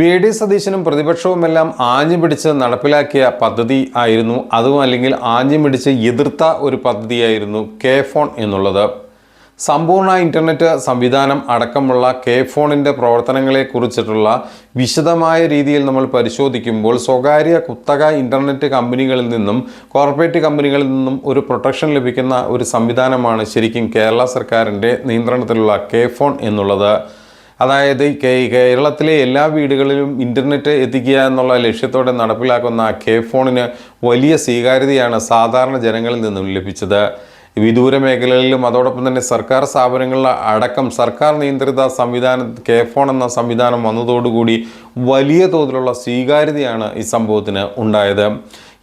V D സതീശനും പ്രതിപക്ഷവുമെല്ലാം ആഞ്ഞു പിടിച്ച് നടപ്പിലാക്കിയ പദ്ധതി ആയിരുന്നു. അതും അല്ലെങ്കിൽ ആഞ്ഞു പിടിച്ച് എതിർത്ത ഒരു പദ്ധതിയായിരുന്നു കെ ഫോൺ എന്നുള്ളത്. സമ്പൂർണ ഇന്റർനെറ്റ് സംവിധാനം അടക്കമുള്ള കെ ഫോണിന്റെ പ്രവർത്തനങ്ങളെക്കുറിച്ചിട്ടുള്ള വിശദമായ രീതിയിൽ നമ്മൾ പരിശോധിക്കുമ്പോൾ സ്വകാര്യ കുത്തക ഇന്റർനെറ്റ് കമ്പനികളിൽ നിന്നും കോർപ്പറേറ്റ് കമ്പനികളിൽ നിന്നും ഒരു പ്രൊട്ടക്ഷൻ ലഭിക്കുന്ന ഒരു സംവിധാനമാണ് ശരിക്കും കേരള സർക്കാരിന്റെ നിയന്ത്രണത്തിലുള്ള കെ ഫോൺ എന്നുള്ളത്. അതായത് കേരളത്തിലെ എല്ലാ വീടുകളിലും ഇന്റർനെറ്റ് എത്തിക്കുക എന്നുള്ള ലക്ഷ്യത്തോടെ നടപ്പിലാക്കുന്ന കെ ഫോണിന് വലിയ സ്വീകാര്യതയാണ് സാധാരണ ജനങ്ങളിൽ നിന്നും ലഭിച്ചത്. വിദൂര മേഖലകളിലും അതോടൊപ്പം തന്നെ സർക്കാർ സ്ഥാപനങ്ങളിൽ അടക്കം സർക്കാർ നിയന്ത്രിത സംവിധാനം കെ ഫോൺ എന്ന സംവിധാനം വന്നതോടുകൂടി വലിയ തോതിലുള്ള സ്വീകാര്യതയാണ് ഈ സംഭവത്തിന് ഉണ്ടായത്.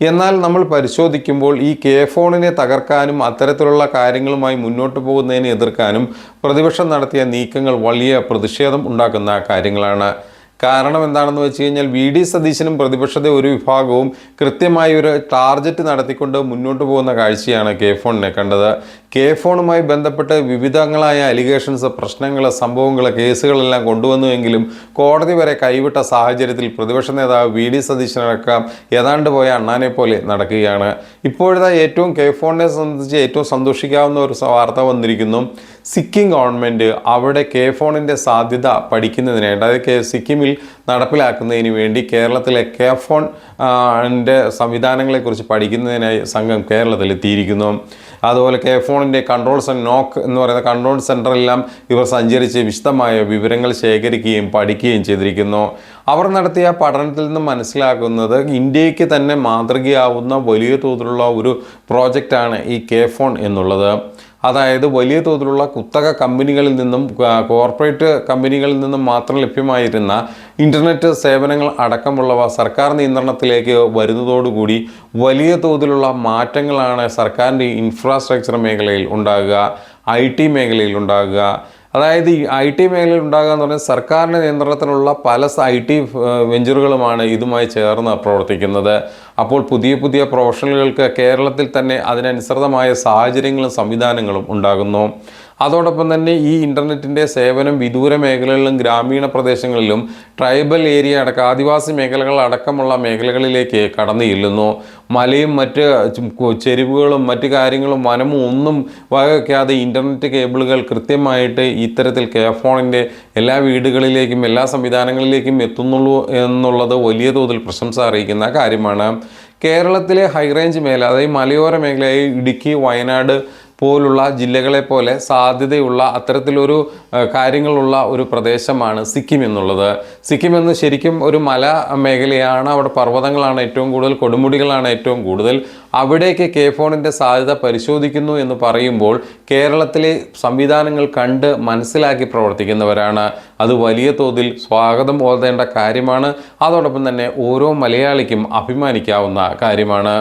എന്നാൽ നമ്മൾ പരിശോധിക്കുമ്പോൾ ഈ കെ ഫോണിനെ തകർക്കാനും അത്തരത്തിലുള്ള കാര്യങ്ങളുമായി മുന്നോട്ട് പോകുന്നതിനെ എതിർക്കാനും പ്രതിപക്ഷം നടത്തിയ നീക്കങ്ങൾ വലിയ പ്രതിഷേധം ഉണ്ടാക്കുന്ന കാര്യങ്ങളാണ്. കാരണം എന്താണെന്ന് വെച്ച് കഴിഞ്ഞാൽ വി ഡി സതീശനും പ്രതിപക്ഷത്തെ ഒരു വിഭാഗവും കൃത്യമായി ഒരു ടാർജറ്റ് നടത്തിക്കൊണ്ട് മുന്നോട്ട് പോകുന്ന കാഴ്ചയാണ് കെ ഫോണിനെ കണ്ടത്. കെ ഫോണുമായി ബന്ധപ്പെട്ട് വിവിധങ്ങളായ അലിഗേഷൻസ് പ്രശ്നങ്ങൾ സംഭവങ്ങൾ കേസുകളെല്ലാം കൊണ്ടുവന്നുവെങ്കിലും കോടതി വരെ കൈവിട്ട സാഹചര്യത്തിൽ പ്രതിപക്ഷ നേതാവ് വി ഡി സതീശനടക്കം ഏതാണ്ട് പോയ അണ്ണാനെ പോലെ നടക്കുകയാണ്. ഇപ്പോഴത്തെ ഏറ്റവും കെ ഫോണിനെ സംബന്ധിച്ച് ഏറ്റവും സന്തോഷിക്കാവുന്ന ഒരു വാർത്ത വന്നിരിക്കുന്നു. സിക്കിം ഗവൺമെന്റ് അവിടെ കെ ഫോണിന്റെ സാധ്യത പഠിക്കുന്നതിനായിട്ട് അതായത് സിക്കിമിൽ നടപ്പിലാക്കുന്നതിന് വേണ്ടി കേരളത്തിലെ കെ ഫോൺ സംവിധാനങ്ങളെക്കുറിച്ച് പഠിക്കുന്നതിനായി സംഘം കേരളത്തിൽ എത്തിയിരിക്കുന്നു അതുപോലെ കെ ഫോണിന്റെ കൺട്രോൾ സെൻ നോക്ക് എന്ന് പറയുന്ന കൺട്രോൾ സെന്ററെല്ലാം ഇവർ സഞ്ചരിച്ച് വിശദമായ വിവരങ്ങൾ ശേഖരിക്കുകയും പഠിക്കുകയും ചെയ്തിരിക്കുന്നു. അവർ നടത്തിയ പഠനത്തിൽ നിന്ന് മനസ്സിലാക്കുന്നത് ഇന്ത്യയ്ക്ക് തന്നെ മാതൃകയാവുന്ന വലിയ തോതിലുള്ള ഒരു പ്രോജക്റ്റാണ് ഈ കെ ഫോൺ എന്നുള്ളത്. അതായത് വലിയ തോതിലുള്ള കുത്തക കമ്പനികളിൽ നിന്നും കോർപ്പറേറ്റ് കമ്പനികളിൽ നിന്നും മാത്രം ലഭ്യമായിരുന്ന ഇന്റർനെറ്റ് സേവനങ്ങൾ അടക്കമുള്ളവ സർക്കാർ നിയന്ത്രണത്തിലേക്ക് വരുന്നതോടുകൂടി വലിയ തോതിലുള്ള മാറ്റങ്ങളാണ് സർക്കാരിന്റെ ഇൻഫ്രാസ്ട്രക്ചർ മേഖലയിൽ ഉണ്ടാകുക ഐ ടി മേഖലയിൽ ഉണ്ടാകുക. അതായത് ഈ ഐ ടി മേഖലയിൽ ഉണ്ടാകുക എന്ന് പറഞ്ഞാൽ സർക്കാരിന്റെ നിയന്ത്രണത്തിലുള്ള പല ഐ ടി വെഞ്ചറുകളുമാണ് ഇതുമായി ചേർന്ന് പ്രവർത്തിക്കുന്നത്. അപ്പോൾ പുതിയ പുതിയ പ്രൊഫഷണലുകൾക്ക് കേരളത്തിൽ തന്നെ അതിനനുസൃതമായ സാഹചര്യങ്ങളും സംവിധാനങ്ങളും ഉണ്ടാകുന്നു. അതോടൊപ്പം തന്നെ ഈ ഇന്റർനെറ്റിന്റെ സേവനം വിദൂര മേഖലകളിലും ഗ്രാമീണ പ്രദേശങ്ങളിലും ട്രൈബൽ ഏരിയ അടക്കം ആദിവാസി മേഖലകൾ അടക്കമുള്ള മേഖലകളിലേക്ക് കടന്നു ചെല്ലുന്നു. മലയും മറ്റ് ചെരുവുകളും മറ്റു കാര്യങ്ങളും വനവും ഒന്നും വകവയ്ക്കാതെ ഇന്റർനെറ്റ് കേബിളുകൾ കൃത്യമായിട്ട് ഇത്തരത്തിൽ കെ ഫോണിന്റെ എല്ലാ വീടുകളിലേക്കും എല്ലാ സംവിധാനങ്ങളിലേക്കും എത്തുന്നുള്ളൂ എന്നുള്ളത് വലിയ തോതിൽ പ്രശംസ അറിയിക്കുന്ന കാര്യമാണ്. കേരളത്തിലെ ഹൈറേഞ്ച് മേഖല അതായത് മലയോര മേഖലയായ ഇടുക്കി വയനാട് പോലുള്ള ജില്ലകളെ പോലെ സാധ്യതയുള്ള അത്തരത്തിലൊരു കാര്യങ്ങളുള്ള ഒരു പ്രദേശമാണ് സിക്കിം എന്നുള്ളത്. സിക്കിം എന്ന് ശരിക്കും ഒരു മല മേഖലയാണ് അവിടെ പർവതങ്ങളാണ് ഏറ്റവും കൂടുതൽ കൊടുമുടികളാണ് ഏറ്റവും കൂടുതൽ. അവിടേക്ക് കെ ഫോണിന്റെ സാധ്യത പരിശോധിക്കുന്നു എന്ന് പറയുമ്പോൾ കേരളത്തിലെ സംവിധാനങ്ങൾ കണ്ട് മനസ്സിലാക്കി പ്രവർത്തിക്കുന്നവരാണ്. അത് വലിയ തോതിൽ സ്വാഗതം ഓതേണ്ട കാര്യമാണ്. അതോടൊപ്പം തന്നെ ഓരോ മലയാളിക്കും അഭിമാനിക്കാവുന്ന കാര്യമാണ്.